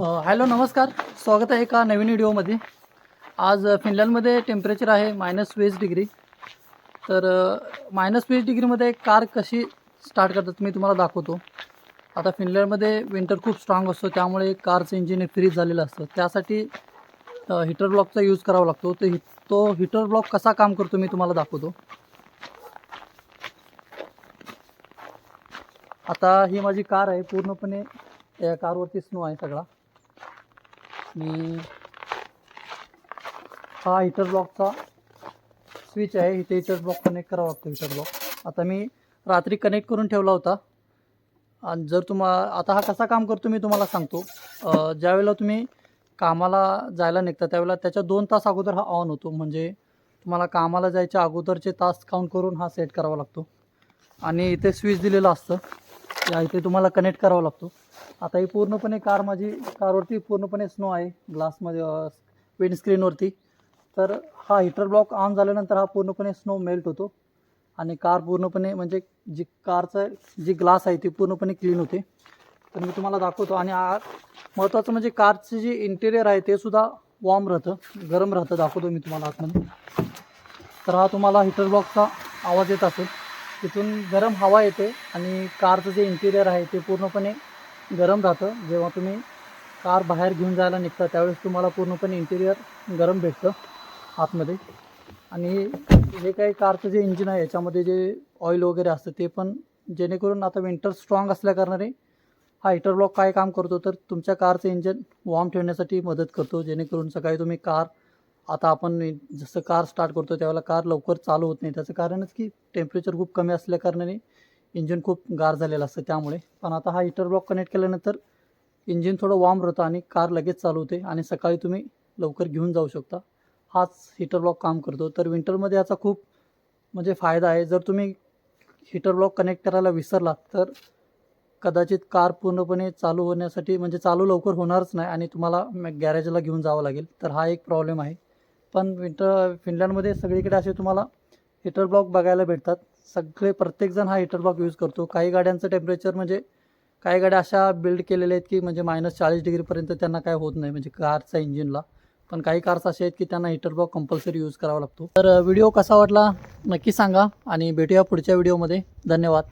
Hello नमस्कार. स्वागत आहे एका नवीन व्हिडिओमध्ये. आज फिनलँडमध्ये टेम्परेचर आहे मायनस वीस डिग्री. तर मायनस वीस डिग्रीमध्ये कार कशी स्टार्ट करतात मी तुम्हाला दाखवतो. आता फिनलँडमध्ये विंटर खूप स्ट्रॉंग असतो त्यामुळे कारचं इंजिन फ्रीज झालेलं असतं. त्यासाठी हीटर ब्लॉकचा यूज करावा लागतो. तर हि तो हीटर ब्लॉक कसा काम करतो मी तुम्हाला दाखवतो. आता ही माझी कार आहे. पूर्णपणे या कारवरती स्नो आहे सगळा. आणि हा हीटर ब्लॉकचा स्विच आहे. इथे हीटर ब्लॉक कनेक्ट करावा लागतो हीटर ब्लॉक आता मी रात्री कनेक्ट करून ठेवला होता. आणि जर तुम्हा आता हा कसा काम करतो मी तुम्हाला सांगतो. ज्यावेळेला तुम्ही कामाला जायला निघता त्यावेळेला त्याच्या दोन तास अगोदर हा ऑन होतो. म्हणजे तुम्हाला कामाला जायच्या अगोदरचे तास काउंट करून हा सेट करावा लागतो. आणि इथे स्विच दिलेलं असतं. या इथे तुम्हाला कनेक्ट करावा लागतो. आता ही पूर्णपणे कार माझी कारवरती पूर्णपणे स्नो आहे. ग्लासमध्ये विंडस्क्रीनवरती तर हा हीटर ब्लॉक ऑन झाल्यानंतर हा पूर्णपणे स्नो मेल्ट होतो. आणि कार पूर्णपणे म्हणजे जी कारचं जी ग्लास आहे ती पूर्णपणे क्लीन होते. तर मी तुम्हाला दाखवतो. आणि आ महत्त्वाचं म्हणजे कारचं जे इंटेरियर आहे ते सुद्धा वॉर्म राहतं गरम राहतं. दाखवतो मी तुम्हाला आतमध्ये. तर हा तुम्हाला हीटर ब्लॉकचा आवाज येत असेल. तिथून गरम हवा येते आणि कारचं जे इंटेरियर आहे ते पूर्णपणे गरम राहतं. जेव्हा तुम्ही कार बाहेर घेऊन जायला निघता त्यावेळेस तुम्हाला पूर्णपणे इंटिरियर गरम भेटतं आतमध्ये. आणि जे काही कारचं जे इंजिन आहे याच्यामध्ये जे ऑइल वगैरे असतं ते पण जेणेकरून आता विंटर स्ट्रॉंग असल्याकारणाने हा हिटर ब्लॉक काय काम करतो तर तुमच्या कारचं इंजन वॉर्म ठेवण्यासाठी मदत करतो. जेणेकरून सकाळी तुम्ही कार आता आपण जसं कार स्टार्ट करतो त्यावेळेला कार लवकर चालू होत नाही. त्याचं कारणच की टेम्परेचर खूप कमी असल्याकारणाने इंजिन खूप गार झालेलं असतं त्यामुळे. पण आता हा हीटर ब्लॉक कनेक्ट केल्यानंतर इंजिन थोडं वॉर्म राहतं आणि कार लगेच चालू होते आणि सकाळी तुम्ही लवकर घेऊन जाऊ शकता. हाच हीटर ब्लॉक काम करतो. तर विंटरमध्ये याचा खूप म्हणजे फायदा आहे. जर तुम्ही हीटर ब्लॉक कनेक्ट करायला विसरलात तर कदाचित कार पूर्णपणे चालू होण्यासाठी म्हणजे चालू लवकर होणारच नाही आणि तुम्हाला गॅरेजला घेऊन जावं लागेल. तर हा एक प्रॉब्लेम आहे. पण विंटर फिनलँडमध्ये सगळीकडे असे तुम्हाला हीटर ब्लॉक बघायला भेटतात. सगळे प्रत्येकजण हा हीटर ब्लॉक यूज करतो. काही गाड्यांचं टेम्परेचर म्हणजे काही गाड्या अशा बिल्ड केलेल्या आहेत की म्हणजे मायनस चाळीस डिग्रीपर्यंत त्यांना काय होत नाही म्हणजे कारचा इंजिनला पण काही कार्स असे आहेत की त्यांना हीटर ब्लॉक कंपल्सरी यूज करावा लागतो. तर व्हिडिओ कसा वाटला नक्की सांगा आणि भेटूया पुढच्या व्हिडिओमध्ये धन्यवाद.